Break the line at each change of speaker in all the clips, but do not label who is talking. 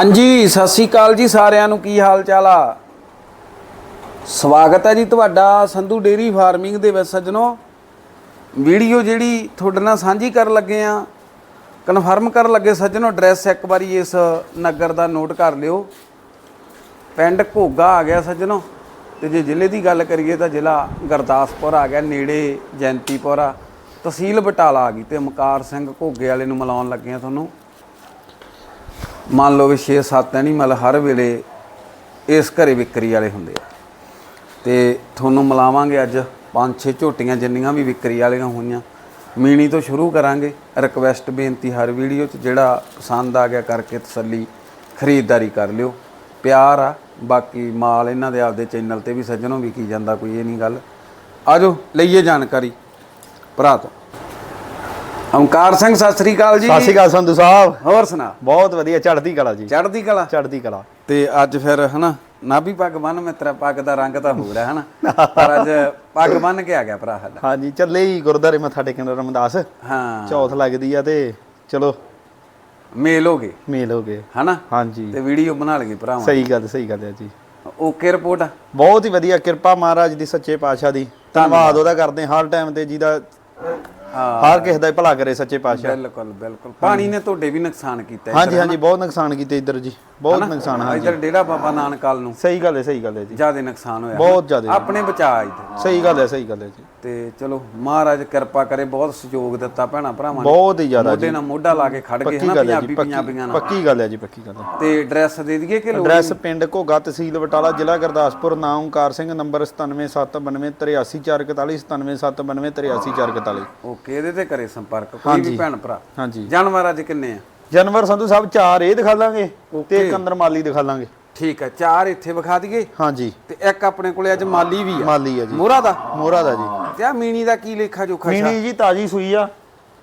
ਹਾਂਜੀ, ਸਤਿ ਸ੍ਰੀ ਅਕਾਲ ਜੀ ਸਾਰਿਆਂ ਨੂੰ, ਕੀ ਹਾਲ ਚਾਲ ਆ? ਸਵਾਗਤ ਹੈ ਜੀ ਤੁਹਾਡਾ ਸੰਧੂ ਡੇਰੀ ਫਾਰਮਿੰਗ ਦੇ ਵਿੱਚ ਸੱਜਣੋ। ਵੀਡੀਓ ਜਿਹੜੀ ਤੁਹਾਡੇ ਨਾਲ ਸਾਂਝੀ ਕਰਨ ਲੱਗੇ ਆ, ਕਨਫਰਮ ਕਰਨ ਲੱਗੇ ਸੱਜਣੋ, ਐਡਰੈਸ ਇੱਕ ਵਾਰੀ ਇਸ ਨਗਰ ਦਾ ਨੋਟ ਕਰ ਲਿਓ। ਪਿੰਡ ਘੋਗਾ ਆ ਗਿਆ ਸੱਜਣੋ, ਤੇ ਜੇ ਜ਼ਿਲ੍ਹੇ ਦੀ ਗੱਲ ਕਰੀਏ ਤਾਂ ਜ਼ਿਲ੍ਹਾ ਗੁਰਦਾਸਪੁਰ ਆ ਗਿਆ, ਨੇੜੇ ਜੈਂਤੀਪੁਰ ਆ। ਤਹਿਸੀਲ ਬਟਾਲਾ ਆ ਗਈ ਤੇ ਮਕਾਰ ਸਿੰਘ ਘੋਗੇ ਵਾਲੇ ਨੂੰ ਮਿਲਾਉਣ ਲੱਗੇ ਆ ਤੁਹਾਨੂੰ। ਮੰਨ ਲਓ ਵੀ 6-7 ਐਨੀਮਲ ਹਰ ਵੇਲੇ ਇਸ ਘਰੇ ਵਿਕਰੀ ਵਾਲੇ ਹੁੰਦੇ ਆ। ਤੇ ਤੁਹਾਨੂੰ ਮਿਲਾਵਾਂਗੇ ਅੱਜ 5-6 ਝੋਟੀਆਂ ਜਿੰਨੀਆਂ ਵੀ ਵਿਕਰੀ ਵਾਲੀਆਂ ਹੋਈਆਂ। ਮੀਣੀ ਤੋਂ ਸ਼ੁਰੂ ਕਰਾਂਗੇ। ਰਿਕਵੈਸਟ ਬੇਨਤੀ ਹਰ ਵੀਡੀਓ 'ਚ ਜਿਹੜਾ ਪਸੰਦ ਆ ਗਿਆ ਕਰਕੇ ਤਸੱਲੀ ਖਰੀਦਦਾਰੀ ਕਰ ਲਿਓ। ਪਿਆਰ ਆ, ਬਾਕੀ ਮਾਲ ਇਹਨਾਂ ਦੇ ਆਪਦੇ ਚੈਨਲ ਤੇ ਵੀ ਸੱਜਣੋਂ, ਵਿਕੀ ਜਾਂਦਾ ਕੋਈ ਇਹ ਨਹੀਂ ਗੱਲ। ਆਜੋ, ਲਈਏ ਜਾਣਕਾਰੀ। ਭਰਾ ਤੋਂ। ਓਮਕਾਰ ਸਿੰਘ ਸਤਿ ਸ੍ਰੀ ਅਕਾਲ ਜੀ।
ਸਤਿ ਸ਼੍ਰੀ ਅਕਾਲ ਸੰਧੂ ਸਾਹਿਬ।
ਹੋਰ ਸੁਣਾ।
ਬਹੁਤ ਵਧੀਆ ਚੜ੍ਹਦੀ ਕਲਾ ਜੀ।
ਚੜ੍ਹਦੀ ਕਲਾ?
ਚੜ੍ਹਦੀ ਕਲਾ।
ਤੇ ਅੱਜ ਫਿਰ ਹਨਾ ਨਾਭੀ ਪੱਗ ਬੰਨ ਮਿੱਤਰਾ ਪੱਗ ਦਾ ਰੰਗ ਤਾਂ ਹੋ ਰਿਹਾ ਹਨਾ। ਪਰ ਅੱਜ ਪੱਗ ਬੰਨ ਕੇ ਆ ਗਿਆ ਭਰਾ ਸਾਡਾ।
ਹਾਂਜੀ ਚੱਲੇ ਹੀ ਗੁਰਦਾਰੇ ਮੱਥਾ ਟੇਕਣ ਰਮਦਾਸ।
ਹਾਂ।
ਚੌਥ ਲੱਗਦੀ ਆ ਤੇ ਚਲੋ।
ਮੇਲ ਹੋ ਗਏ।
ਮੇਲ ਹੋ ਗਏ।
ਹਨਾ?
ਹਾਂਜੀ।
ਤੇ ਵੀਡੀਓ ਬਣਾ ਲਈਏ ਭਰਾਵਾਂ।
ਸਹੀ ਗੱਲ ਸਹੀ ਗੱਲ ਹੈ ਜੀ।
ਓਕੇ ਰਿਪੋਰਟ
ਬਹੁਤ ਹੀ ਵਧੀਆ ਕਿਰਪਾ ਮਹਾਰਾਜ ਦੀ ਸੱਚੇ ਪਾਤਸ਼ਾਹ ਦੀ। ਧੰਨਵਾਦ ਉਹਦਾ ਕਰਦੇ ਹਾਂ ਹਰ ਟਾਈਮ ਤੇ ਜਿਹਦਾ
ਹਾਂ
ਹਰ ਕਿਸੇ ਦਾ ਹੀ ਭਲਾ ਕਰੇ ਸੱਚੇ ਪਾਤਸ਼ਾਹ।
ਬਿਲਕੁਲ ਬਿਲਕੁਲ। ਪਾਣੀ ਨੇ ਤੁਹਾਡੇ ਵੀ ਨੁਕਸਾਨ ਕੀਤਾ
ਹਾਂਜੀ ਹਾਂਜੀ ਬਹੁਤ ਨੁਕਸਾਨ ਕੀਤੇ ਇੱਧਰ ਜੀ। ਬਹੁਤ ਨੁਕਸਾਨ ਹਾਂ
ਇਧਰ ਡੇਰਾ ਬਾਬਾ ਨਾਨਕਾਲ ਨੂੰ।
ਸਹੀ ਗੱਲ ਹੈ ਸਹੀ ਗੱਲ ਹੈ ਜੀ।
ਜ਼ਿਆਦਾ ਨੁਕਸਾਨ ਹੋਇਆ।
ਬਹੁਤ ਜ਼ਿਆਦਾ।
ਆਪਣੇ ਬਚਾ ਇੱਧਰ।
ਸਹੀ ਗੱਲ ਹੈ ਸਹੀ ਗੱਲ ਹੈ ਜੀ।
ਤੇ ਚਲੋ ਮਹਾਰਾਜ ਕਿਰਪਾ ਕਰੇ ਬਹੁਤ ਸਹਿਯੋਗ ਦਿੱਤਾ ਭੈਣਾ ਭਰਾਵਾਂ ਨੇ।
ਬਹੁਤ ਹੀ ਜ਼ਿਆਦਾ
ਮੋਢੇ ਨਾਲ ਮੋਢਾ ਲਾ ਕੇ ਖੜ ਗਏ
ਪੱਕੀ
ਹਨਾ
ਗੱਲ ਹੈ ਜੀ
ਪੰਜਾਬੀ
ਪੱਕੀ
ਪੰਜਾਬੀਆਂ ਨਾਲ।
ਪੱਕੀ ਗੱਲ ਹੈ ਜੀ ਪੱਕੀ ਗੱਲ ਹੈ।
ਤੇ ਐਡਰੈਸ ਦੇ ਦਈਏ ਕਿ ਲੋਕ
ਐਡਰੈਸ ਪਿੰਡ ਘੋਗਾ ਤਹਿਸੀਲ ਬਟਾਲਾ ਜ਼ਿਲ੍ਹਾ ਗੁਰਦਾਸਪੁਰ ਨਾਮ ਓਮਕਾਰ ਸਿੰਘ ਨੰਬਰ 9779384792
ਓਕੇ ਇਹਦੇ ਤੇ ਕਰੇ ਸੰਪਰਕ ਕੋਈ ਵੀ ਭੈਣ ਭਰਾ।
ਹਾਂਜੀ।
ਜਾਨਵਰ ਅੱਜ ਕਿੰਨੇ ਆ?
ਜਾਨਵਰ ਸੰਧੂ ਸਾਹਿਬ ਚਾਰ ਇਹ ਦਿਖਾ ਲਾਂਗੇ ਤੇ ਇੱਕ ਅੰਦਰ ਮਾਲੀ ਦਿਖਾ ਲਾਂਗੇ।
ਠੀਕ ਹੈ ਚਾਰ ਇੱਥੇ ਵਿਖਾ ਦਈਏ।
ਹਾਂਜੀ।
ਤੇ ਇੱਕ ਆਪਣੇ ਕੋਲੇ ਅੱਜ ਮਾਲੀ ਵੀ ਆ।
ਮਾਲੀ ਆ ਜੀ।
ਮੋਹਰਾ ਦਾ?
ਮੋਹਰਾ ਦਾ ਜੀ।
ਤੇ ਆ ਮੀਣੀ ਦਾ ਕੀ ਲੇਖਾ ਜੋਖਾ
ਮੀਣੀ ਜੀ ਤਾਜੀ ਸੂਈ ਆ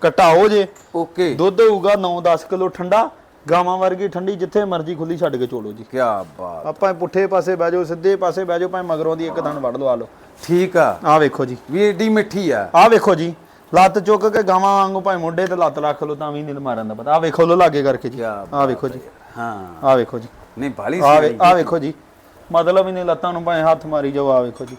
ਕਟਾਓ ਜੇ।
ਓਕੇ।
ਦੁੱਧ ਹੋਊਗਾ 9-10 ਕਿਲੋ ਠੰਡਾ ਗਾਵਾਂ ਵਰਗੀ ਠੰਡੀ ਜਿੱਥੇ ਮਰਜ਼ੀ ਖੁੱਲੀ ਛੱਡ ਕੇ ਚੋਲੋ ਜੀ।
ਕੀ ਬਾਤ।
ਆਪਾਂ ਪੁੱਠੇ ਪਾਸੇ ਬਹਿ ਜਾਓ ਸਿੱਧੇ ਪਾਸੇ ਬਹਿ ਜਾਓ ਭਾਵੇਂ ਮਗਰੋਂ ਦੀ ਇੱਕ ਦੰਦ ਵੜ ਲਵਾ ਲਓ।
ਠੀਕ ਆ।
ਆਹ ਵੇਖੋ ਜੀ।
ਵੀ ਏਡੀ ਮਿੱਠੀ ਆ।
ਆਹ ਵੇਖੋ ਜੀ। ਲੱਤ ਚੁੱਕ ਕੇ ਗਾਵਾਂ ਵਾਂਗੂ ਭਾਵੇਂ ਮੋਢੇ ਤੇ ਲੱਤ ਰੱਖ ਲਓ ਤਾਂ ਵੀ ਨਹੀਂ ਮਾਰਨ ਦਾ ਪਤਾ। ਆਹ ਵੇਖੋ ਲੋ ਲਾਗੇ ਕਰਕੇ ਜੀ। ਆਹ ਵੇਖੋ ਜੀ।
ਹਾਂ।
ਆਹ ਵੇਖੋ ਜੀ।
ਨਹੀਂ ਬਾਲੀ
ਆਹ ਵੇ ਆਹ ਵੇਖੋ ਜੀ। ਮਤਲਬ ਹੀ ਨਹੀਂ ਲੱਤਾਂ ਨੂੰ ਭਾਵੇਂ ਹੱਥ ਮਾਰੀ ਜਾਓ ਆਹ ਵੇਖੋ ਜੀ।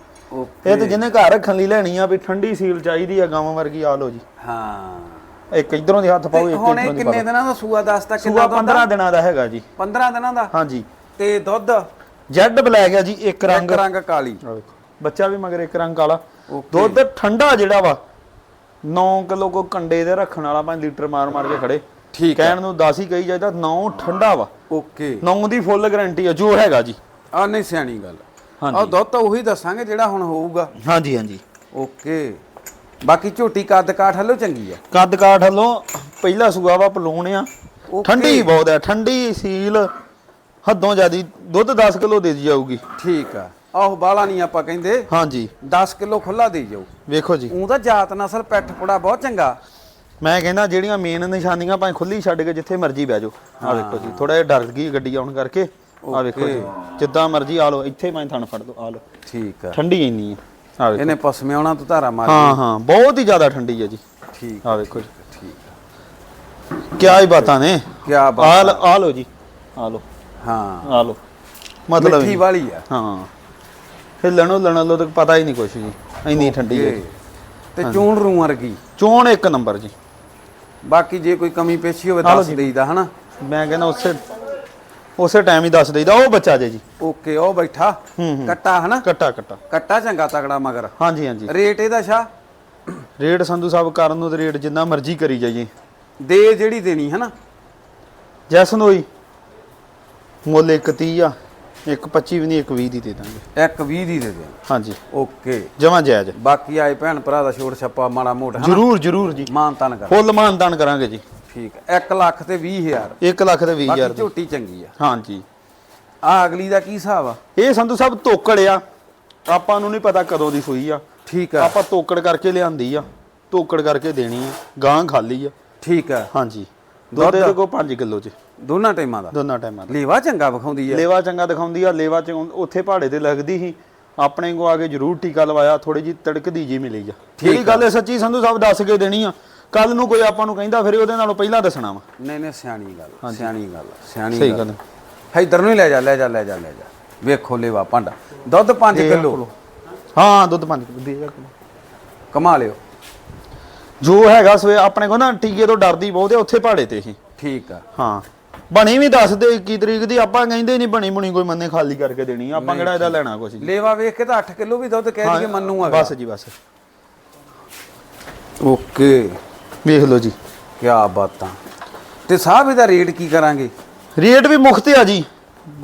ਇਹ ਤੇ ਜਿਹਨੇ ਘਰ ਰੱਖਣ ਲਈ ਲੈਣੀ ਆ ਵੀ ਠੰਡੀ ਸੀਲ ਚਾਹੀਦੀ ਆ ਗਾਵਾਂ ਵਰਗੀ ਆ ਲੋ ਜੀ।
ਹਾਂ।
ਇੱਕ ਇਧਰੋਂ ਦੀ ਹੱਥ ਪਾਓ ਇੱਕ
ਹੁਣ
ਇਧਰੋਂ ਦੀ
ਕਿੰਨੇ ਦਿਨਾਂ ਦਾ ਸੂਆ ਦੱਸਤਾ
ਸੂਆ
ਕਿੰਨਾ ਦੁੱਧ
15 ਦਿਨਾਂ ਦਾ ਹੈਗਾ ਜੀ।
15 ਦਿਨਾਂ ਦਾ?
ਹਾਂਜੀ।
ਤੇ ਦੁੱਧ?
ਜੈਡ ਬਲੈਕ ਆ ਜੀ ਇੱਕ ਰੰਗ
ਇੱਕ ਰੰਗ। ਕਾਲੀ।
ਬੱਚਾ ਵੀ ਮਗਰ ਇੱਕ ਰੰਗ ਕਾਲਾ। ਦੁੱਧ ਠੰਡਾ ਜਿਹੜਾ ਵਾ 9 ਕਿਲੋ ਕੋ ਕੰਡੇ ਦੇ ਰੱਖਣ ਵਾਲਾ 5 ਲੀਟਰ ਮਾਰ ਮਾਰ ਕੇ ਖੜੇ।
ਠੀਕ
ਕਹਿਣ ਨੂੰ 10 ਹੀ ਕਹੀ ਜਾਈਦਾ 9 ਠੰਡਾ ਵਾ।
ਓਕੇ।
9 ਦੀ ਫੁੱਲ ਗਾਰੰਟੀ ਆ ਜੋ ਹੈਗਾ ਜੀ।
ਆ ਨਹੀਂ ਸਿਆਣੀ ਗੱਲ।
ਹਾਂਜੀ।
ਆ ਦੁੱਧ ਤਾਂ ਉਹੀ ਦੱਸਾਂਗੇ ਜਿਹੜਾ ਹੁਣ ਹੋਊਗਾ।
ਹਾਂਜੀ ਹਾਂਜੀ।
ਓਕੇ। ਬਾਕੀ ਝੋਟੀ ਕੱਦ ਕਾਠ ਹਲੋ ਚੰਗੀ ਆ।
ਕੱਦ ਕਾਠ ਵੱਲੋਂ ਪਹਿਲਾ ਸੂਆ ਵਾ ਪਲੂਣ ਆ। ਠੰਡੀ ਬਹੁਤ ਹੈ ਠੰਡੀ ਸੀਲ। ਹੱਦੋਂ ਜਿਆਦੀ ਦੁੱਧ 10 ਕਿਲੋ ਦੇ ਦੀ ਜਾਊਗੀ
ਠੀਕ ਆ। ਆਹ ਬਾਲਾ ਨਹੀਂ ਆਪਾਂ ਕਹਿੰਦੇ।
ਹਾਂਜੀ।
10 ਕਿਲੋ ਖੁੱਲਾ ਦੇ ਜਾਓ।
ਵੇਖੋ ਜੀ।
ਉਹ ਤਾਂ ਜਾਤ ਨਸਲ ਪੈਠ ਪੁੜਾ ਬਹੁਤ ਚੰਗਾ।
ਮੈਂ ਕਹਿੰਦਾ ਜਿਹੜੀਆਂ ਮੇਨ ਨਿਸ਼ਾਨੀਆਂ ਭਾਵੇਂ ਖੁੱਲੀ ਛੱਡ ਕੇ ਜਿੱਥੇ ਮਰਜ਼ੀ ਬਹਿ ਜਾਓ। ਆ ਵੇਖੋ ਜੀ ਥੋੜਾ ਜਿਹਾ ਡਰ ਗਈ ਗੱਡੀ ਆਉਣ ਕਰਕੇ। ਆ ਵੇਖੋ ਜੀ ਜਿੱਦਾਂ ਮਰਜ਼ੀ ਆ ਲਓ ਇੱਥੇ ਮੈਂ ਥਣ ਫੜ ਦੋ ਆ ਲਓ।
ਠੀਕ ਆ।
ਠੰਡੀ ਇੰਨੀ ਆ। ਆ ਵੇਖੋ।
ਇਹਨੇ ਪਸਮਿਆਉਣਾ ਤੋਂ ਧਾਰਾ ਮਾਰ
ਹਾਂ ਹਾਂ ਬਹੁਤ ਹੀ ਜ਼ਿਆਦਾ ਠੰਡੀ ਹੈ ਜੀ।
ਠੀਕ
ਆ ਵੇਖੋ ਜੀ।
ਠੀਕ
ਕਿਆ ਹੀ ਬਾਤਾਂ ਨੇ।
ਕੀ ਬਾਤ।
ਆ ਲਓ ਜੀ। ਆ ਲਓ।
ਹਾਂ।
ਆ ਲਓ। ਮਤਲਬ
ਮਿੱਠੀ ਵਾਲੀ ਆ।
ਹਾਂ। ਹਿੱਲਣ ਹੁੱਲਣ ਲੋ ਤਾਂ ਪਤਾ ਹੀ ਨਹੀਂ ਕੁਛ ਜੀ। ਇੰਨੀ ਠੰਡੀ ਹੈ।
ਤੇ ਚੂਣ ਰੂ ਵਰਗੀ।
ਚੋਣ ਇੱਕ ਨੰਬਰ ਜੀ।
ਬਾਕੀ ਜੇ ਕੋਈ ਕਮੀ ਪੇਸ਼ੀ ਹੋਵੇ ਦੱਸ। ਦੇਈਦਾ ਹਨਾ?
ਮੈਂ ਕਹਿੰਦਾ ਉਸੇ ਉਸੇ ਟਾਈਮ ਹੀ ਦੱਸ ਦੇਈਦਾ ਉਹ ਬੱਚਾ ਜੇ ਜੀ।
ਓਕੇ ਉਹ ਬੈਠਾ। ਕੱਟਾ ਹਨਾ?
ਕੱਟਾ ਕੱਟਾ।
ਕੱਟਾ ਚੰਗਾ ਤਗੜਾ ਮਗਰ।
ਹਾਂਜੀ ਹਾਂਜੀ।
ਰੇਟ ਇਹਦਾ ਸ਼ਾ?
ਰੇਟ ਸੰਧੂ ਸਾਹਿਬ ਕਰਨ ਨੂੰ ਤੇ ਰੇਟ ਜਿੰਨਾ ਮਰਜ਼ੀ ਕਰੀ ਜਾਈਏ।
ਦੇ ਜਿਹੜੀ ਦੇਣੀ ਹਨਾ?
ਜੈਸਨ ਹੋਈ ਮੁੱਲ ਇੱਕ 30 ਆ। ਇੱਕ 25 ਵੀ ਨਹੀਂ ਇੱਕ 20 ਦੀ ਦੇ ਦਾਂਗੇ।
ਇੱਕ 20 ਦੀ ਦੇ ਦੇ
ਹਾਂਜੀ।
ਓਕੇ।
ਜਮਾ ਜਾਇਜ਼।
ਬਾਕੀ ਆਏ ਭੈਣ ਭਰਾ ਦਾ ਛੋੜ ਛੱਪਾ ਮਾੜਾ ਮੋਟਾ ਹਨਾ?
ਜਰੂਰ ਜਰੂਰ ਜੀ।
ਮਾਨ ਤਾਨ ਕਰ
ਫੁੱਲ ਮਾਨਦਾਨ ਕਰਾਂਗੇ ਜੀ।
ਠੀਕ ਹੈ। 1 ਲੱਖ ਤੇ 20000
1 ਲੱਖ ਤੇ 20000
ਬਾਕੀ
ਦੀ
ਝੋਟੀ ਚੰਗੀ ਆ।
ਹਾਂਜੀ।
ਆ ਅਗਲੀ ਦਾ ਕੀ ਹਿਸਾਬ ਆ?
ਇਹ ਸੰਧੂ ਸਾਹਿਬ ਤੋਕੜ ਆ। ਆਪਾਂ ਨੂੰ ਨਹੀਂ ਪਤਾ ਕਦੋਂ ਦੀ ਸੂਈ ਆ।
ਠੀਕ ਆ।
ਆਪਾਂ ਤੋਕੜ ਕਰਕੇ ਲਿਆਂਦੀ ਆ। ਤੋਕੜ ਕਰਕੇ ਦੇਣੀ ਆ। ਗਾਂ ਖਾਲੀ ਆ।
ਠੀਕ ਆ।
ਹਾਂਜੀ। ਦੁੱਧ ਦੇ ਕੋ 5 ਕਿਲੋ ਚ
ਦੋਨਾਂ ਟਾਈਮਾਂ ਦਾ?
ਦੋਨਾਂ ਟਾਈਮਾਂ ਦਾ।
ਲੇਵਾ ਚੰਗਾ ਵਿਖਾਉਂਦੀ ਆ।
ਲੇਵਾ ਚੰਗਾ ਦਿਖਾਉਂਦੀ ਆ ਲੇਵਾ ਚ ਉੱਥੇ ਪਹਾੜੇ ਤੇ ਲੱਗਦੀ ਸੀ। ਆਪਣੇ ਕੋ ਆ ਕੇ ਜ਼ਰੂਰ ਟੀਕਾ ਲਵਾਇਆ ਥੋੜੀ ਜੀ ਤੜਕਦੀ ਜੀ ਮਿਲੀ ਆ। ਜਿਹੜੀ ਗੱਲ ਹੈ ਸੱਚੀ ਸੰਧੂ ਸਾਹਿਬ ਦੱਸ ਕੇ ਦੇਣੀ ਆ ਕੱਲ ਨੂੰ ਕੋਈ ਆਪਾਂ ਨੂੰ ਕਹਿੰਦਾ ਫਿਰ ਉਹਦੇ ਨਾਲੋਂ ਪਹਿਲਾਂ ਦੱਸਣਾ ਵਾ।
ਨਹੀਂ ਨਹੀਂ ਸਿਆਣੀ ਗੱਲ ਸਿਆਣੀ ਗੱਲ ਸਿਆਣੀ
ਸਹੀ
ਗੱਲ
ਗੱਲ
ਇਧਰ ਨੂੰ ਹੀ ਲੈ ਜਾ ਲੈ ਜਾ ਲੈ ਜਾ ਲੈ ਜਾ। ਵੇਖੋ ਲੇਵਾ ਭਾਂਡਾ। ਦੁੱਧ 5 ਕਿਲੋ।
ਹਾਂ ਦੁੱਧ 5 ਕਿਲੋ। ਦੇ ਜਾ ਕਿਲੋ।
ਕਮਾ ਲਿਓ।
ਜੋ ਹੈਗਾ ਸਵੇ ਆਪਣੇ ਕੋ ਨਾ ਟੀਕੇ ਤੋਂ ਡਰਦੀ ਬਹੁਤ ਆ ਉੱਥੇ ਪਹਾੜੇ ਤੇ ਹੀ
ਠੀਕ ਆ।
ਹਾਂ। ਬਣੀ ਵੀ ਦੱਸ ਦੇ 21 ਤਰੀਕ ਦੀ ਆਪਾਂ ਕਹਿੰਦੇ ਨਹੀਂ ਬਣੀ ਬੁਣੀ ਕੋਈ ਮੰਨੇ ਖਾਲੀ ਕਰਕੇ ਦੇਣੀ ਆ, ਆਪਾਂ ਕਿਹੜਾ ਇਹਦਾ ਲੈਣਾ ਕੁਛ ਜੀ।
ਲੇਵਾ ਵੇਖ ਕੇ ਤਾਂ 8 ਕਿਲੋ ਵੀ ਦੁੱਧ ਕਹਿ ਦਈਏ ਮੰਨੂ ਆ
ਬਸ ਜੀ ਬਸ।
ਓਕੇ।
ਵੇਖ ਲਓ ਜੀ।
ਕੀ ਬਾਤਾਂ। ਤੇ ਸਾਹਿਬ ਇਹਦਾ ਰੇਟ ਕੀ ਕਰਾਂਗੇ?
ਰੇਟ ਵੀ ਮੁਖਤ ਆ ਜੀ।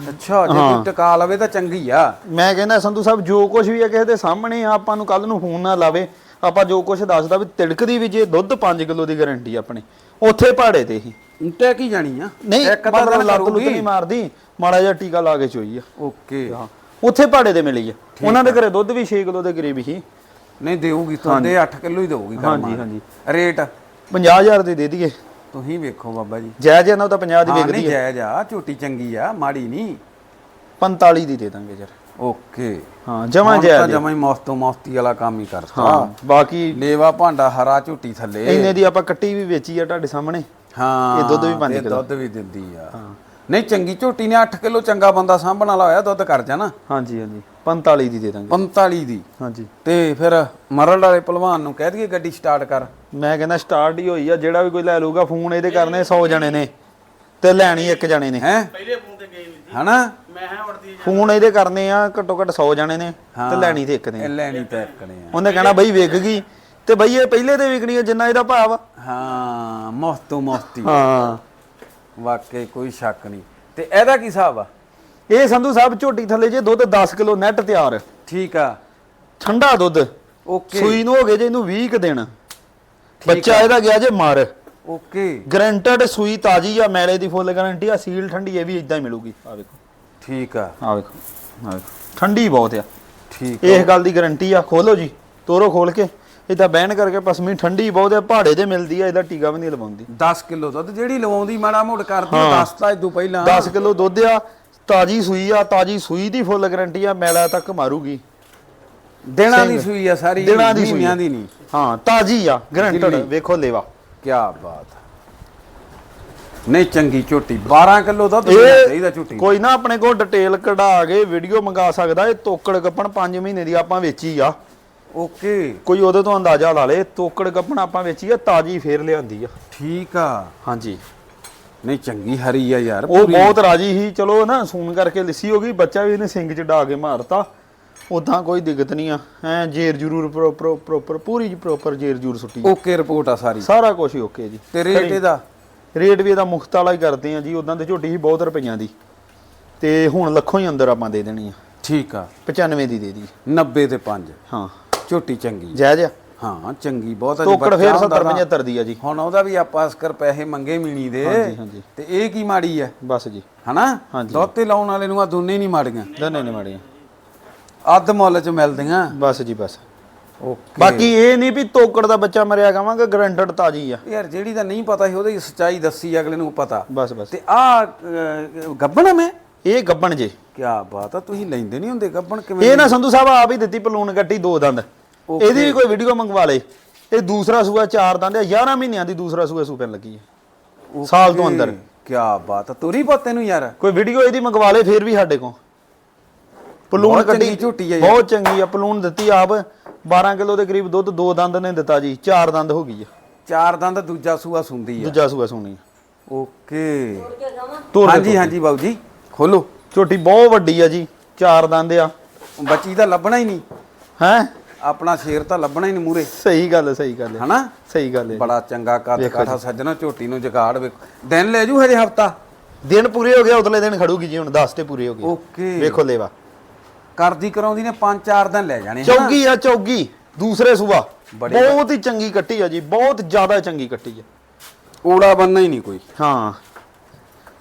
ਅੱਛਾ ਜੇ ਕੋਈ ਟਕਾ ਲਵੇ ਤਾਂ ਚੰਗੀ ਆ।
ਮੈਂ ਕਹਿੰਦਾ ਸੰਧੂ ਸਾਹਿਬ ਜੋ ਕੁਝ ਵੀ ਹੈ ਕਿਸੇ ਦੇ ਸਾਹਮਣੇ ਆ ਆਪਾਂ ਨੂੰ ਕੱਲ ਨੂੰ ਫੋਨ ਨਾ ਲਾਵੇ। ਆਪਾਂ ਜੋ ਕੁਝ ਦੱਸਦਾ ਵੀ ਤਿੜਕਦੀ ਵੀ ਜੇ ਦੁੱਧ 5 ਕਿਲੋ ਦੀ ਗਾਰੰਟੀ ਆਪਣੀ ਉੱਥੇ ਪਹਾੜੇ ਤੇ ਹੀ
ਟੈਕ ਹੀ ਜਾਣੀ ਆ
ਨਹੀਂ
ਇੱਕ ਤਾਂ
ਲੱਤ ਲੁੱਤ। ਨਹੀਂ ਮਾਰਦੀ ਮਾੜਾ ਜਿਹਾ ਟੀਕਾ ਲਾ ਕੇ ਚੋਈ ਆ।
ਓਕੇ।
ਹਾਂ ਉੱਥੇ ਪਹਾੜੇ ਤੇ ਮਿਲੀ ਆ। ਉਹਨਾਂ ਦੇ ਘਰੇ ਦੁੱਧ ਵੀ 6 ਕਿਲੋ ਦੇ ਕਰੀਬ ਹੀ।
ਨਹੀਂ ਦੇਊਗੀ ਤੁਹਾਡੇ 8 ਕਿਲੋ ਹੀ ਦੇਊਗੀ
ਹਾਂਜੀ, ਹਾਂਜੀ।
ਰੇਟ?
50000 ਦੇ ਦੇ ਦਈਏ।
ਤੁਸੀਂ ਵੇਖੋ ਬਾਬਾ ਜੀ।
ਜਾਇਜ਼ ਇਹਨਾਂ ਤਾਂ 50 ਦੀ
ਹਾਂ
ਵਿਕਦੀ
ਨਹੀਂ
ਹੈ
ਜਾਇਜ਼ ਆ ਝੋਟੀ ਚੰਗੀ ਆ ਮਾੜੀ ਨਹੀਂ।
45 ਦੀ ਦੇ ਦਾਂਗੇ ਯਾਰ
ਓਕੇ।
ਹਾਂ ਜਮਾ ਜਾਇਜ਼
ਜਮਾ ਹੀ ਮੌਸਤੋਂ ਮੌਸਤੀ ਵਾਲਾ ਕੰਮ ਹੀ ਕਰਤਾ।
ਹਾਂ ਬਾਕੀ
ਲੇਵਾ ਭਾਂਡਾ ਹਰਾ ਝੋਟੀ ਥੱਲੇ।
ਇੰਨੇ ਦੀ ਆਪਾਂ ਕੱਟੀ ਵੀ ਵੇਚੀ ਆ ਤੁਹਾਡੇ ਸਾਹਮਣੇ।
ਹਾਂ
ਇਹ ਦੁੱਧ ਵੀ ਕਿਲੋ।
ਦੁੱਧ ਵੀ ਦਿੰਦੀ ਆ। ਨਹੀਂ ਚੰਗੀ ਝੋਟੀ ਨੇ 8 ਕਿਲੋ ਚੰਗਾ ਬੰਦਾ ਸਾਂਭਣ ਵਾਲਾ ਹੋਇਆ ਦੁੱਧ ਕਰ ਜਾਣਾ।
ਹਾਂਜੀ ਹਾਂਜੀ। 45 ਦੀ ਦੇ ਦਾਂਗੇ।
45 ਦੀ।
ਹਾਂਜੀ।
ਤੇ ਫਿਰ ਮਰਲ ਵਾਲੇ ਪਹਿਲਵਾਨ ਨੂੰ ਕਹਿ ਦਈਏ ਗੱਡੀ ਸਟਾਰਟ ਕਰ।
ਮੈਂ ਕਹਿੰਦਾ ਸਟਾਰਟ ਹੀ ਹੋਈ ਆ ਜਿਹੜਾ ਵੀ ਕੋਈ ਲੈ ਲੂਗਾ ਫੋਨ ਇਹਦੇ ਕਰਨੇ 100 ਜਣੇ ਨੇ। ਤੇ ਲੈਣੀ ਇੱਕ ਜਣੇ ਨੇ।
ਹੈ?
ਪਹਿਲੇ
ਹਨਾ?
ਮੈਂ ਹਾਂ ਵਰਦੀ
ਫੋਨ ਇਹਦੇ ਕਰਨੇ ਆ ਘੱਟੋ ਘੱਟ 100 ਜਣੇ ਨੇ। ਤੇ ਲੈਣੀ ਤੇ ਇੱਕ ਨੇ।
ਲੈਣੀ ਤਾਂ ਇੱਕਣੇ ਆ।
ਉਹਨੇ ਕਹਿਣਾ ਬਈ ਵਿਕ ਗਈ। ਤੇ ਬਈ ਇਹ ਪਹਿਲੇ ਤੇ ਵਿਕਣੀ ਆ ਜਿੰਨਾ ਇਹਦਾ ਭਾਵ ਆ।
ਹਾਂ ਮੁਫਤੋਂ ਮੁਫਤੀ
ਹਾਂ।
ਵਾਕਈ ਕੋਈ ਸ਼ੱਕ ਨਹੀਂ। ਤੇ ਇਹਦਾ ਕੀ ਹਿਸਾਬ ਆ?
ਇਹ ਸੰਧੂ ਸਾਹਿਬ ਝੋਟੀ ਥੱਲੇ ਜੇ ਦੁੱਧ 10 ਕਿਲੋ ਨੈਟ ਤਿਆਰ।
ਠੀਕ ਆ।
ਠੰਡਾ ਦੁੱਧ।
ਓਕੇ।
ਸੂਈ ਨੂੰ ਹੋ ਗਏ ਜੇ ਇਹਨੂੰ 20 ਕ ਦਿਨ। ਬੱਚਾ ਇਹਦਾ ਗਿਆ ਜੇ ਮਰ।
ਓਕੇ।
ਗਰੰਟਡ ਸੂਈ ਤਾਜੀ ਆ ਮੈਲੇ ਦੀ ਫੁੱਲ ਗਾਰੰਟੀ ਆ ਸੀਲ ਠੰਡੀ ਇਹ ਵੀ ਇਦਾਂ ਹੀ ਮਿਲੂਗੀ। ਆ ਵੇਖੋ।
ਠੀਕ ਆ।
ਆ ਵੇਖੋ ਆ ਵੇਖੋ। ਠੰਡੀ ਬਹੁਤ ਆ।
ਠੀਕ
ਇਸ ਗੱਲ ਦੀ ਗਾਰੰਟੀ ਆ ਖੋਲੋ ਜੀ ਤੋਰੋ ਖੋਲ ਕੇ। ਇਦਾਂ ਬਹਿਣ ਕਰਕੇ ਪਸਮੀ ਠੰਡੀ ਬਹੁਤ ਆ ਪਹਾੜੇ ਤੇ ਮਿਲਦੀ ਆ ਇਹਦਾ ਟੀਕਾ ਵੀ ਨਹੀਂ ਲਵਾਉਂਦੀ।
10 ਕਿਲੋ ਦੁੱਧ ਜਿਹੜੀ ਲਵਾਉਂਦੀ ਮਾੜਾ ਮੋੜ ਕਰਦੀ ਆ, ਦੱਸ ਤਾਂ ਇਦੋਂ ਪਹਿਲਾਂ।
10 ਕਿਲੋ ਦੁੱਧ ਆ ਤਾਜੀ ਸੂਈ ਆ ਤਾਜੀ ਸੂਈ ਦੀ ਫੁੱਲ ਗਾਰੰਟੀ ਆ ਮੈਲਾ ਤੱਕ ਮਾਰੂਗੀ।
ਦਿਨਾਂ ਦੀ ਸੂਈ ਆ ਸਾਰੀ
ਦਿਨਾਂ ਦੀ ਸੂਈ ਆ।
ਮਹੀਨਿਆਂ ਦੀ ਨਹੀਂ।
ਹਾਂ ਤਾਜੀ ਆ ਗਾਰੰਟਡ। ਵੇਖੋ ਲੇਵਾ।
ਕੀ ਬਾਤ। ਨਹੀਂ ਚੰਗੀ ਝੋਟੀ 12 ਕਿਲੋ ਦੁੱਧ ਦੇਣਾ ਚਾਹੀਦਾ ਝੋਟੀ
ਕੋਈ ਨਾ ਆਪਣੇ ਕੋਲ ਡਿਟੇਲ ਕਢਾ ਕੇ ਵੀਡੀਓ ਮੰਗਾ ਸਕਦਾ ਇਹ ਤੋਕੜ ਕੱਪਣ 5 ਮਹੀਨੇ ਦੀ ਆਪਾਂ ਵੇਚੀ ਆ।
ਓਕੇ।
ਕੋਈ ਉਹਦੇ ਤੋਂ ਅੰਦਾਜ਼ਾ ਲਾ ਲੇ ਤੋਕੜ ਕੱਪਣ ਆਪਾਂ ਵੇਚੀ ਆ ਤਾਜੀ ਫੇਰ ਲਿਆਂਦੀ ਆ।
ਠੀਕ ਆ।
ਹਾਂਜੀ।
ਨਹੀਂ ਚੰਗੀ ਹਰੀ ਆ ਯਾਰ
ਉਹ ਬਹੁਤ ਰਾਜੀ ਸੀ ਚਲੋ ਨਾ ਸੂਨ ਕਰਕੇ ਲਿੱਸੀ ਹੋ ਗਈ ਬੱਚਾ ਵੀ ਇਹਨੇ ਸਿੰਗ ਚ ਡਾ ਕੇ ਮਾਰਤਾ। ਉਦਾਂ ਕੋਈ ਦਿੱਕਤ ਨਹੀਂ ਆ। ਐ ਜੇਰ ਜਰੂਰ ਪ੍ਰੋਪਰ ਪ੍ਰੋਪਰ ਪੂਰੀ ਪ੍ਰੋਪਰ ਜੇਰ ਜਰੂਰ ਸੁੱਟੀ
ਓਕੇ ਰਿਪੋਰਟ ਆ ਸਾਰੀ।
ਸਾਰਾ ਕੁਝ ਹੀ ਓਕੇ ਜੀ।
ਤੇ ਰੇਟ ਇਹਦਾ?
ਰੇਟ ਵੀ ਇਹਦਾ ਮੁਖਤ ਵਾਲਾ ਹੀ ਕਰਦੇ ਆ ਜੀ। ਉਦਾਂ ਤੇ ਝੋਟੀ ਸੀ ਬਹੁਤ ਰੁਪਈਆਂ ਦੀ। ਤੇ ਹੁਣ ਲੱਖੋਂ ਹੀ ਅੰਦਰ ਆਪਾਂ ਦੇ ਦੇਣੀ ਆ।
ਠੀਕ ਆ।
95 ਦੀ ਦੇ ਦੀ।
90 ਤੇ 5
ਹਾਂ।
ਝੋਟੀ ਚੰਗੀ।
ਜਾਇਜ਼ ਆ।
ਹਾਂ ਚੰਗੀ ਬਹੁਤ ਆ
ਤੋਕੜ
ਬੱਚਾ
ਫੇਰ
ਹੁੰਦਾ
70
ਨਾ।
75 ਦੀ ਆ ਜੀ।
ਹੁਣ ਉਹਦਾ ਵੀ ਆਪਾਂ ਅਸਕਰ ਪੈਸੇ ਮੰਗੇ ਮੀਣੀ ਦੇ।
ਹਾਂਜੀ, ਹਾਂਜੀ।
ਤੇ ਇਹ ਕੀ ਮਾੜੀ ਆ?
ਬਸ ਜੀ।
ਹਨਾ। ਦੁੱਧ ਤੇ ਲਾਉਣ ਵਾਲੇ ਨੂੰ ਆ ਦੋਨੇ ਨਹੀਂ ਮਾੜੀਆਂ।
ਦੋਨੇ ਨੇ ਮਾੜੀਆਂ।
ਅੱਧ ਮੁੱਲ ਚ ਮਿਲਦੀਆਂ।
ਬਸ ਜੀ ਬਸ।
ਓਕੇ।
ਬਾਕੀ ਇਹ ਨਹੀਂ ਵੀ ਤੋਕੜ ਦਾ ਬੱਚਾ ਮਰਿਆ ਕਵਾਂਗੇ ਗਰੰਟਡ ਤਾਜੀ ਆ।
ਯਾਰ ਜਿਹੜੀ ਦਾ ਨਹੀਂ ਪਤਾ ਸੀ ਉਹਦੀ ਸੱਚਾਈ ਦੱਸੀ ਅਗਲੇ ਨੂੰ ਪਤਾ।
ਬਸ ਬਸ।
ਤੇ ਆ ਗੱਬਣ ਮੈਂ?
ਇਹ ਗੱਬਣ ਜੇ।
ਕੀ ਬਾਤ ਆ ਤੁਸੀਂ ਲੈਂਦੇ ਨਹੀਂ ਹੁੰਦੇ ਗੱਬਣ ਕਿਵੇਂ
ਇਹ ਨਾ ਸੰਧੂ ਸਾਹਿਬ ਆਪ ਹੀ ਦਿੱਤੀ ਪਲੂਨ ਕੱਟੀ ਦੋ ਦੰਦ। ਇਹਦੀ ਵੀ ਕੋਈ ਵੀਡੀਓ ਮੰਗਵਾ ਲੇ। ਇਹ ਦੂਸਰਾ ਸੂਆ ਚਾਰ ਦੰਦ ਆ 11 ਮਹੀਨਿਆਂ ਦੀ ਦੂਸਰਾ ਸੂਆ ਸੂਪਣ ਲੱਗੀ ਹੈ ਸਾਲ ਤੋਂ ਅੰਦਰ।
ਕੀ ਬਾਤ ਆ ਤੁਰੀ ਪੋਤੇ ਨੂੰ ਯਾਰ।
ਕੋਈ ਵੀਡੀਓ ਇਹਦੀ ਮੰਗਵਾ ਲੇ ਫੇਰ ਵੀ ਸਾਡੇ ਕੋਲ। ਪਲੂਨ
ਬਹੁਤ ਚੰਗੀ ਝੋਟੀ ਆ ਯਾਰ।
ਬਹੁਤ ਚੰਗੀ ਆ ਪਲੂਨ ਦਿੱਤੀ ਆਪ। 12 ਕਿਲੋ ਦੇ ਕਰੀਬ ਦੁੱਧ ਦੋ ਦੰਦ ਨੇ ਦਿੱਤਾ ਜੀ ਚਾਰ ਦੰਦ ਹੋ ਗਈ ਆ।
ਚਾਰ ਦੰਦ ਦੂਜਾ ਸੂਆ ਸੁੰਦੀ ਆ।
ਦੂਜਾ ਸੂਆ ਸੋਣੀ
ਓਕੇ।
ਤੋਰ
ਹਾਂਜੀ ਹਾਂਜੀ ਬਾਬੂ ਜੀ ਖੋਲੋ।
ਝੋਟੀ ਬਹੁਤ ਵੱਡੀ ਆ ਜੀ ਚਾਰ ਦੰਦ ਆ।
ਬੱਚੀ ਤਾਂ ਲੱਭਣਾ ਹੀ ਨਹੀਂ।
ਹੈ?
ਆਪਣਾ ਸ਼ੇਰ ਤਾਂ ਲੱਭਣਾ ਹੀ ਨਹੀਂ ਮੂਰੇ
ਸਹੀ ਗੱਲ ਹੈ, ਸਹੀ ਗੱਲ ਹੈ
ਹਨਾ?
ਸਹੀ ਗੱਲ ਹੈ
ਬੜਾ ਚੰਗਾ ਕੱਦ ਕਾਠਾ ਸੱਜਣਾ ਝੋਟੀ ਨੂੰ ਜਗਾੜ ਵੇਖੋ। ਦਿਨ ਲੈ ਜੂ ਹਜੇ ਹਫਤਾ?
ਦਿਨ ਪੂਰੇ ਹੋ ਗਏ ਉਤਲੇ ਦਿਨ ਖੜੂਗੀ ਜੀ ਹੁਣ 10 ਤੇ ਪੂਰੇ ਹੋ ਗਏ।
ਓਕੇ।
ਵੇਖੋ ਲੇਵਾ।
ਕਰਦੀ ਕਰਾਉਂਦੀ ਨੇ 5-4 ਦਿਨ ਲੈ ਜਾਣੇ ਹਨਾ?
ਚੌਗੀ ਆ ਚੌਗੀ। ਦੂਸਰੇ ਸੂਬਾ।
ਬੜੇ-
ਬਹੁਤ ਹੀ ਚੰਗੀ ਕੱਟੀ ਆ ਜੀ ਬਹੁਤ ਜ਼ਿਆਦਾ ਚੰਗੀ ਕੱਟੀ ਆ।
ਊੜਾ ਬੰਨਾ ਹੀ ਨਹੀਂ ਕੋਈ।
ਹਾਂ।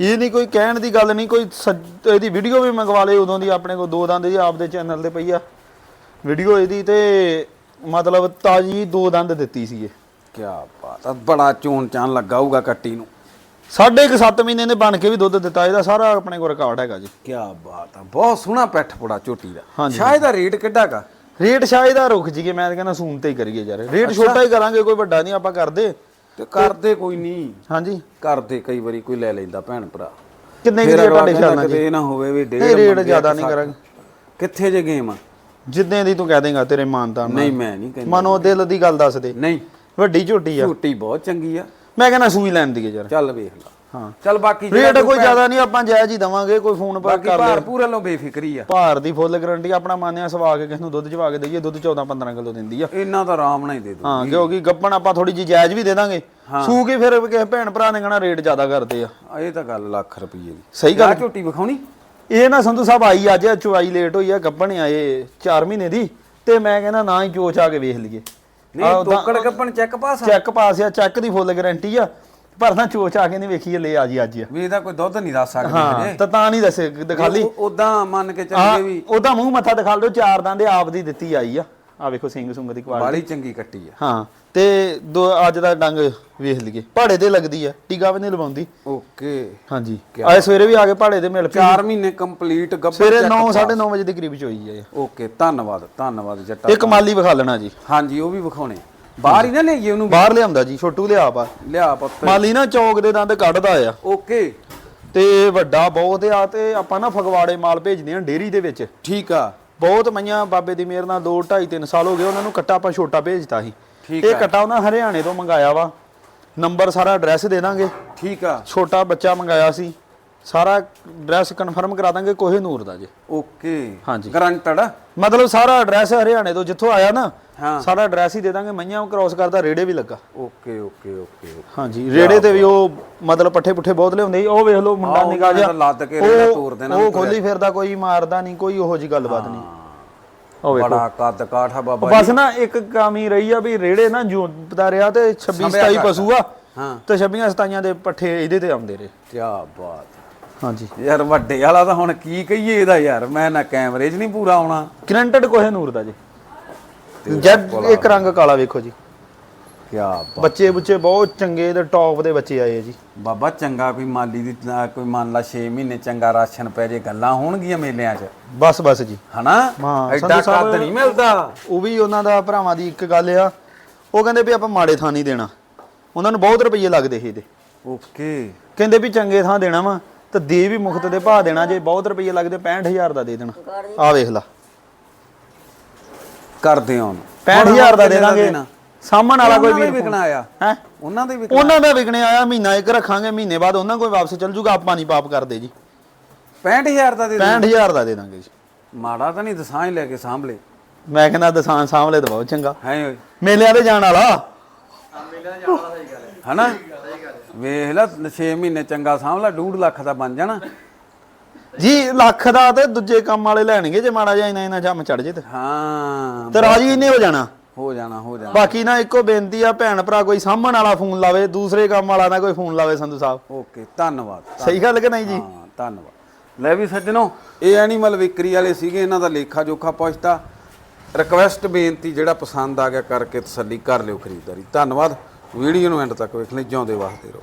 ਇਹ ਨਹੀਂ ਕੋਈ ਕਹਿਣ ਦੀ ਗੱਲ ਨਹੀਂ ਕੋਈ ਸੱਜ- ਇਹਦੀ ਵੀਡੀਓ ਵੀ ਮੰਗਵਾ ਲਏ ਉਦੋਂ ਦੀ ਆਪਣੇ ਕੋਲ ਦੋ ਦੰਦ ਜੀ ਆਪਦੇ ਚੈਨਲ ਤੇ ਪਈ ਆ। ਵੀਡੀਓ ਇਹਦੀ ਤੇ ਮਤਲਬ ਤਾਜੀ ਦੋ ਦੰਦ ਦਿੱਤੀ ਸੀ ਇਹ
ਕੀ ਬਾਤ ਆ ਬੜਾ ਚੋਣ ਚਾਨ ਲੱਗਾ ਹੋਊਗਾ ਕੱਟੀ ਨੂੰ।
ਸਾਢੇ ਕੁ 7 ਮਹੀਨੇ ਨੇ ਬਣ ਕੇ ਵੀ ਦੁੱਧ ਦਿੱਤਾ ਇਹਦਾ ਸਾਰਾ ਆਪਣੇ ਕੋਲ ਰਿਕਾਰਡ ਹੈਗਾ ਜੀ।
ਕੀ ਬਾਤ ਆ ਬਹੁਤ ਸੋਹਣਾ ਪੈਠ ਪੜਾ ਝੋਟੀ ਦਾ।
ਹਾਂਜੀ।
ਸ਼ਾਇਦ ਦਾ ਰੇਟ ਕਿੱਡਾ ਕਾ
ਰੇਟ ਸ਼ਾਇਦ ਆ ਰੁਕ ਜੀਏ ਮੈਂ ਤਾਂ ਕਹਿੰਦਾ ਸੂਨ ਤੇ ਹੀ ਕਰੀਏ ਯਾਰ। ਰੇਟ ਛੋਟਾ ਹੀ ਕਰਾਂਗੇ ਕੋਈ ਵੱਡਾ ਨਹੀਂ ਆਪਾਂ ਕਰਦੇ।
ਤੇ ਕਰਦੇ ਕੋਈ ਨਹੀਂ।
ਹਾਂਜੀ।
ਕਰਦੇ ਕਈ ਵਾਰੀ ਕੋਈ ਲੈ ਲੈਂਦਾ ਭੈਣ ਭਰਾ।
ਕਿੰਨੇ ਕੁ
ਫਿਰ ਅਗਲਾ
ਤੁਹਾਡੇ ਖਿਆਲ
ਕਹਿੰਦਾ
ਨਾਲ
ਕਿਤੇ
ਜੀ
ਇਹ ਨਾ ਹੋਵੇ ਵੀ ਡੇਢ
ਨਹੀਂ, ਰੇਟ ਜ਼ਿਆਦਾ
ਕਿ
ਨਹੀਂ। ਕਰਾਂਗੇ।
ਕਿੱਥੇ ਜੇ ਗੇਮ ਆ?
ਜਿੱਦਾਂ ਦੀ ਤੂੰ ਕਹਿ ਦੇਂਗਾ ਤੇਰੇ ਮਾਨਤਾ ਨਾਲ।
ਨਹੀਂ ਮੈਂ ਨਹੀਂ ਕਹਿੰਦਾ।
ਮਨੋ ਦਿਲ ਦੀ ਗੱਲ ਦੱਸ ਦੇ।
ਨਹੀਂ।
ਵੱਡੀ ਝੋਟੀ ਆ।
ਝੂਟੀ ਬਹੁਤ ਚੰਗੀ ਆ।
ਮੈਂ ਕਹਿੰਦਾ ਸੂਈ ਲੈਣ ਦੀ ਯਾਰ।
ਚੱਲ ਵੇਖ ਲਾ।
ਹਾਂ।
ਚੱਲ ਬਾਕੀ
ਰੇਟ ਕੋਈ ਜ਼ਿਆਦਾ ਨਹੀਂ ਆਪਾਂ ਜਾਇਜ਼ ਹੀ ਦਵਾਂਗੇ ਕੋਈ ਫੋਨ ਪਰ
ਬਾਕੀ
ਕਰ
ਭਾਰ
ਲਿਓ
ਪੂਰਾ ਲੋ ਬੇਫਿਕਰੀ ਆ।
ਭਾਰ ਦੀ ਫੁੱਲ ਗਾਰੰਟੀ ਆਪਣਾ ਮੰਨਿਆ ਸਵਾ ਕੇ ਕਿਸ ਨੂੰ ਦੁੱਧ ਚਵਾ ਕੇ ਦਈਏ ਦੁੱਧ 14 15 ਕਿਲੋ ਦਿੰਦੀ ਆ।
ਇਹਨਾਂ ਦਾ ਆਰਾਮ ਨਾਲ ਹੀ ਦੇ ਦੋ
ਹਾਂ ਕਿਉਂਕਿ ਗੱਪਣ ਆਪਾਂ ਥੋੜੀ ਜਿਹੀ ਜਾਇਜ਼ ਵੀ ਦੇ ਦਾਂਗੇ। ਸੂ ਕੇ ਫਿਰ ਕਿਸੇ ਭੈਣ ਭਰਾ ਨੇ ਕਹਣਾ ਰੇਟ ਜ਼ਿਆਦਾ ਕਰਦੇ ਆ।
ਇਹ ਤਾਂ ਗੱਲ ਲੱਖ ਰੁਪਏ ਦੀ।
ਸਹੀ ਗੱਲ।
ਆਹ ਝੋਟੀ ਵਿਖਾਉਣੀ?
ਇਹ ਨਾ ਸੰਧੂ ਸਾਹਿਬ ਆਈ ਅੱਜ ਚੁਆਈ ਲੇਟ ਹੋਈ ਆ ਗੱਪਣ ਆਏ 4 ਮਹੀਨੇ ਦੀ ਤੇ ਮੈਂ ਕਹਿੰਦਾ ਨਾ ਹੀ ਚੋਚ ਆ ਕੇ ਵੇਖ ਲਈਏ।
ਨਹੀਂ ਤੋਕੜ ਕੱਪਣ ਚੈੱਕ ਪਾਸ ਆ।
ਚੈੱਕ ਪਾਸ ਆ ਚੈੱਕ ਦੀ ਫੁੱਲ ਗਾਰੰਟੀ ਆ। ਪਰ ਨਾ ਚੋਚ ਆ ਕੇ ਨਹੀਂ ਵੇਖੀ ਲੈ ਆ ਜੀ ਅੱਜ। ਆ
ਵੀ ਇਹਦਾ ਕੋਈ ਦੁੱਧ ਨਹੀਂ ਦੱਸ ਸਕਦੀ
ਹਾਂ ਤਾਂ ਤਾਂ ਨਹੀਂ ਦੱਸੇ ਦਿਖਾਲੀ
ਉਦਾਂ ਮੰਨ ਕੇ
ਹਾਂ
ਚੱਲੀਏ ਵੀ
ਉਹਦਾ ਮੂੰਹ ਮੱਥਾ ਦਿਖਾ ਲਓ ਚਾਰ ਦੰਦ ਦੇ ਆਪ ਦੀ ਦਿੱਤੀ ਆਈ ਆ। ਆ ਵੇਖੋ ਸਿੰਘ ਸੁੰਗ ਦੀ ਕੁਆਲਿਟੀ
ਬਾਲੀ ਚੰਗੀ ਕੱਟੀ ਆ।
ਹਾਂ। ਤੇ ਦੋ ਅੱਜ ਦਾ ਡੰਗ ਵੇਖ ਲਈਏ। ਪਹਾੜੇ ਤੇ ਲੱਗਦੀ ਆ ਟੀਕਾ ਵੀ ਨਹੀਂ ਲਵਾਉਂਦੀ।
ਓਕੇ।
ਹਾਂਜੀ। ਆਏ ਸਵੇਰੇ ਵੀ ਆ ਕੇ ਪਹਾੜੇ ਤੇ ਮਿਲ ਪਈ।
4 ਮਹੀਨੇ ਕੰਪਲੀਟ ਗੱਬਰ
ਸਵੇਰੇ 9 9:30 ਵਜੇ ਦੇ ਕਰੀਬ ਚ ਹੋਈ ਆ
ਓਕੇ ਧੰਨਵਾਦ ਧੰਨਵਾਦ ਜੱਟਾ
ਇਹ ਕਮਾਲੀ ਵਿਖਾ ਲੈਣਾ ਜੀ।
ਹਾਂਜੀ ਉਹ ਵੀ ਵਿਖਾਉਣੇ ਬਾਹਰ ਹੀ ਨਾ ਲਈਏ ਉਹਨੂੰ
ਬਾਹਰ ਲਿਆਉਂਦਾ ਜੀ ਛੋਟੂ ਲਿਆ ਬਾ
ਲਿਆ ਪੁੱਤ
ਮਾਲੀ ਨਾ ਚੌਕ ਦੇ ਦੰਦ ਕੱਢਦਾ ਆ।
ਓਕੇ।
ਤੇ ਵੱਡਾ ਬਹੁਤ ਆ ਤੇ ਆਪਾਂ ਨਾ ਫਗਵਾੜੇ ਮਾਲ ਭੇਜਦੇ ਆ ਡੇਰੀ ਦੇ ਵਿੱਚ।
ਠੀਕ ਆ।
ਬਹੁਤ ਮਈਆਂ ਬਾਬੇ ਦੀ ਮਿਹਰ ਨਾਲ 2 2.5 3 ਸਾਲ ਹੋ ਗਏ ਉਹਨਾਂ ਨੂੰ ਕੱਟਾ ਆਪਾਂ ਛੋਟਾ ਭੇਜਤਾ ਸੀ। ਇਹ ਕੱਟਾ ਉਹਨਾਂ ਹਰਿਆਣੇ ਤੋਂ ਮੰਗਾਇਆ ਵਾ। ਨੰਬਰ ਸਾਰਾ ਐਡਰੈਸ ਦੇ ਦਾਂਗੇ।
ਠੀਕ ਆ।
ਛੋਟਾ ਬੱਚਾ ਮੰਗਾਇਆ ਸੀ। ਸਾਰਾ ਐਡਰੈਸ ਕਨਫਰਮ ਕਰਾ ਦਾਂਗੇ ਕੋਹੇ ਨੂਰ ਦਾ ਜੀ।
ਓਕੇ।
ਹਾਂਜੀ।
ਗਰੰਟਡ
ਮਤਲਬ ਸਾਰਾ ਐਡਰੈਸ ਹਰਿਆਣੇ ਤੋਂ ਜਿੱਥੋਂ ਆਇਆ ਨਾ
ਹਾਂ।
ਸਾਰਾ ਐਡਰੈਸ ਹੀ ਦੇ ਦਾਂਗੇ। ਮਈਆਂ ਕ੍ਰੋਸ ਕਰਦਾ ਰੇੜੇ ਵੀ ਲੱਗਾ।
ਓਕੇ ਓਕੇ ਓਕੇ
ਹਾਂਜੀ ਰੇੜੇ ਤੇ ਵੀ ਉਹ ਮਤਲਬ ਪੱਠੇ ਪੁੱਠੇ ਬਹੁਤ ਲਿਆਉਂਦੇ ਸੀ। ਉਹ ਵੇਖ ਲਓ ਮੁੰਡਾ ਨਿਕਾ ਜਿਹਾ।
ਨੇ ਤਾਂ ਲੱਦ ਕੇ ਰੇੜਾ ਤੋਰ ਦੇਣਾ
ਉਹ ਖੋਲੀ ਫਿਰਦਾ ਕੋਈ ਮਾਰਦਾ ਨਹੀਂ ਕੋਈ ਉਹੋ ਜੀ ਗੱਲਬਾਤ ਨਹੀਂ। ਉਹ ਵੇਖੋ।
ਬੜਾ ਕੱਦ ਕਾਠਾ ਬਾਬਾ
ਬਸ ਨਾ ਇੱਕ ਕਮੀ ਰਹੀ ਆ ਵੀ ਰੇੜੇ ਨਾ ਜੂਦਾ ਰਿਹਾ ਤੇ 26
ਸੰਭਿਆ
27
ਘੱਟ।
ਪਸ਼ੂ ਆ
ਹਾਂ।
ਤੇ 26 27 ਦੇ ਪੱਠੇ ਇਹਦੇ ਤੇ ਆਉਂਦੇ ਰਹੇ।
ਕੀ ਬਾਤ
ਹਾਂਜੀ।
ਯਾਰ ਵੱਡੇ ਵਾਲਾ ਤਾਂ ਹੁਣ ਕੀ ਕਹੀਏ ਇਹਦਾ ਯਾਰ ਮੈਂ ਨਾ ਕੈਮਰੇ 'ਚ ਨਹੀਂ ਪੂਰਾ ਆਉਣਾ।
ਕਰੰਟਡ ਕੋਹੇ ਨੂਰ ਦਾ ਜੀ। ਜਦ ਇੱਕ ਰੰਗ ਕਾਲਾ ਵੇਖੋ ਜੀ।
ਕੀ ਬਾਤ
ਬੱਚੇ ਬੁੱਚੇ ਬਹੁਤ ਚੰਗੇ ਤੇ ਟੌਪ ਦੇ ਬੱਚੇ ਆਏ ਆ ਜੀ।
ਬਾਬਾ ਚੰਗਾ ਕੋਈ ਮਾਲੀ ਦੀ ਨਾ ਕੋਈ ਮੰਨ ਲਾ 6 ਮਹੀਨੇ ਚੰਗਾ ਰਾਸ਼ਨ ਪੈ ਜੇ ਗੱਲਾਂ ਹੋਣਗੀਆਂ ਮੇਲਿਆਂ 'ਚ।
ਬਸ ਬਸ ਜੀ।
ਹਨਾ?
ਹਾਂ,
ਐਡਾ
ਸੰਧੂ ਸਾਹਿਬ-
ਕੱਦ ਨਹੀਂ ਮਿਲਦਾ।
ਉਹ ਵੀ ਉਹਨਾਂ ਦਾ ਭਰਾਵਾਂ ਦੀ ਇੱਕ ਗੱਲ ਆ। ਉਹ ਕਹਿੰਦੇ ਵੀ ਆਪਾਂ ਮਾੜੇ ਥਾਂ ਨਹੀਂ ਦੇਣਾ। ਉਹਨਾਂ ਨੂੰ ਬਹੁਤ ਰੁਪਏ ਲੱਗਦੇ ਸੀ ਇਹਦੇ।
ਓਕੇ।
ਕਹਿੰਦੇ ਵੀ ਚੰਗੇ ਥਾਂ ਦੇਣਾ ਵਾ ਤਾਂ ਦੇ ਵੀ ਮੁਫਤ ਦੇ ਭਾਅ ਦੇਣਾ ਜੇ ਬਹੁਤ ਰੁਪਏ ਲੱਗਦੇ 65000 ਦਾ ਦੇ ਦੇਣਾ। ਆ ਵੇਖ ਲਾ।
ਕਰਦੇ ਹਾਂ
65000 ਦਾ ਦੇ ਦਾਂਗੇ। ਸਾਹਮਣ ਵਾਲਾ ਕੋਈ
ਵੀ ਵਿਕਣਾ ਆਇਆ
ਹੈ?
ਉਹਨਾਂ ਦੇ ਵੀ
ਉਹਨਾਂ ਦਾ ਵਿਕਣੇ ਆਇਆ ਮਹੀਨਾ ਇੱਕ ਰੱਖਾਂਗੇ ਮਹੀਨੇ ਬਾਅਦ ਉਹਨਾਂ ਕੋਈ ਵਾਪਸ ਚੱਲ ਜੂਗਾ ਆਪਾਂ ਨਹੀਂ ਪਾਪ ਕਰਦੇ ਜੀ।
65000 ਦਾ ਦੇ ਦੇ
65000 ਦਾ ਦੇ ਦਾਂਗੇ ਜੀ।
ਮਾੜਾ ਤਾਂ ਨਹੀਂ ਦਸਾਂ ਹੀ ਲੈ ਕੇ ਸਾਂਭਲੇ।
ਮੈਂ ਕਹਿੰਦਾ ਦਸਾਨ ਸਾਹਮਣੇ ਤਾਂ ਬਹੁਤ ਚੰਗਾ।
ਹੈ ਓਏ।
ਮੇਲਿਆਂ ਤੇ ਜਾਣ ਵਾਲਾ?
ਹਨਾ? ਵੇਖ ਲੈ 6 ਮਹੀਨੇ ਚੰਗਾ ਲੈ 2.5 ਲੱਖ ਦਾ ਬਣ ਜਾਣਾ।
ਜੀ ਲੱਖ ਦਾ ਤੇ ਦੂਜੇ ਕੰਮ ਵਾਲੇ ਲੈਣਗੇ ਜੇ ਮਾੜਾ ਜਿਹਾ ਇਹਨਾਂ ਇਹਨਾਂ ਜੰਮ ਚੜ ਜੇ ਤੇ।
ਹਾਂ।
ਤੇ ਰਾਜੀ ਇਹਨੇ ਹੋ ਜਾਣਾ?
ਹੋ ਜਾਣਾ ਹੋ ਜਾਣਾ।
ਬਾਕੀ ਨਾ ਇੱਕੋ ਬੇਨਤੀ ਆ ਭੈਣ ਭਰਾ ਕੋਈ ਸਾਹਮਣ ਵਾਲਾ ਫੋਨ ਲਾਵੇ ਦੂਸਰੇ ਕੰਮ ਵਾਲਾ ਨਾ ਕੋਈ ਫੋਨ ਲਾਵੇ ਸੰਧੂ ਸਾਹਿਬ।
ਓਕੇ ਧੰਨਵਾਦ
ਸਹੀ ਗੱਲ ਕਿ ਨਹੀਂ ਜੀ?
ਹਾਂ ਧੰਨਵਾਦ। ਲੈ ਵੀ ਸੱਜਣੋ ਇਹ ਐਨੀਮਲ ਵਿਕਰੀ ਵਾਲੇ ਸੀਗੇ ਇਹਨਾਂ ਦਾ ਲੇਖਾ ਜੋਖਾ ਪੁੱਛਤਾ। ਰਿਕਵੈਸਟ ਬੇਨਤੀ ਜਿਹੜਾ ਪਸੰਦ ਆ ਗਿਆ ਕਰਕੇ ਤਸੱਲੀ ਕਰ ਲਿਓ ਖਰੀਦਦਾਰੀ। ਧੰਨਵਾਦ। ਵੀਡੀਓ ਨੂੰ ਐਂਡ ਤੱਕ ਵੇਖ ਲਈ ਜਿਉਂਦੇ ਵਾਸਤੇ ਰਹੋ।